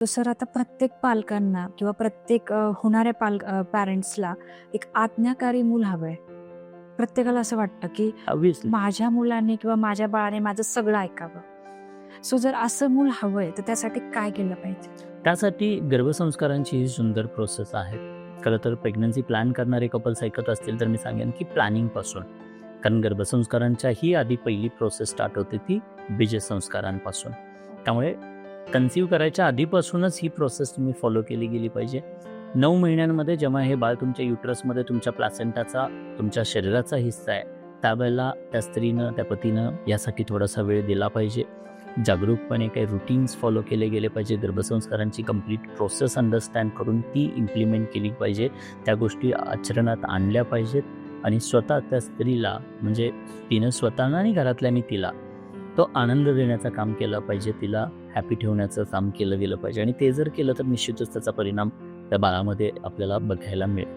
तर सर आता प्रत्येक पालकांना किंवा प्रत्येक होणाऱ्या पाल पॅरेंट्सला एक आज्ञाकारी मूल हवंय. प्रत्येकाला असं वाटतं की माझ्या मुलाने किंवा माझ्या बाळाने माझं सगळं ऐकावं. सो जर असं मूल हवंय तर त्यासाठी काय केलं पाहिजे? त्यासाठी गर्भसंस्कारांची ही सुंदर प्रोसेस आहे. खरं तर प्रेग्नन्सी प्लॅन करणारे कपल्स ऐकत असतील तर मी सांगेन की प्लॅनिंगपासून कारण गर्भसंस्कारांच्या ही आधी पहिली प्रोसेस स्टार्ट होते ती बीजसंस्कारांपासून. त्यामुळे कन्सिव्ह करायच्या आधीपासूनच ही प्रोसेस तुम्ही फॉलो केली गेली पाहिजे. नऊ महिन्यांमध्ये जेव्हा हे बाळ तुमच्या युट्रसमध्ये तुमच्या प्लासेंटाचा तुमच्या शरीराचा हिस्सा आहे त्यावेळेला त्या स्त्रीनं त्या पतीनं यासाठी थोडासा वेळ दिला पाहिजे. जागरूकपणे काही रुटीन्स फॉलो केले गेले पाहिजे. गर्भसंस्कारांची कंप्लीट प्रोसेस अंडरस्टँड करून ती इम्प्लिमेंट केली पाहिजे. त्या गोष्टी आचरणात आणल्या पाहिजेत. आणि स्वतः त्या स्त्रीला म्हणजे तिनं स्वतःला आणि घरातल्यानी तिला तो आनंद देण्याचं काम केलं पाहिजे तिला हॅपी ठेवण्याचं काम केलं गेलं पाहिजे. आणि ते जर केलं तर निश्चितच त्याचा परिणाम त्या बाळामध्ये आपल्याला बघायला मिळेल.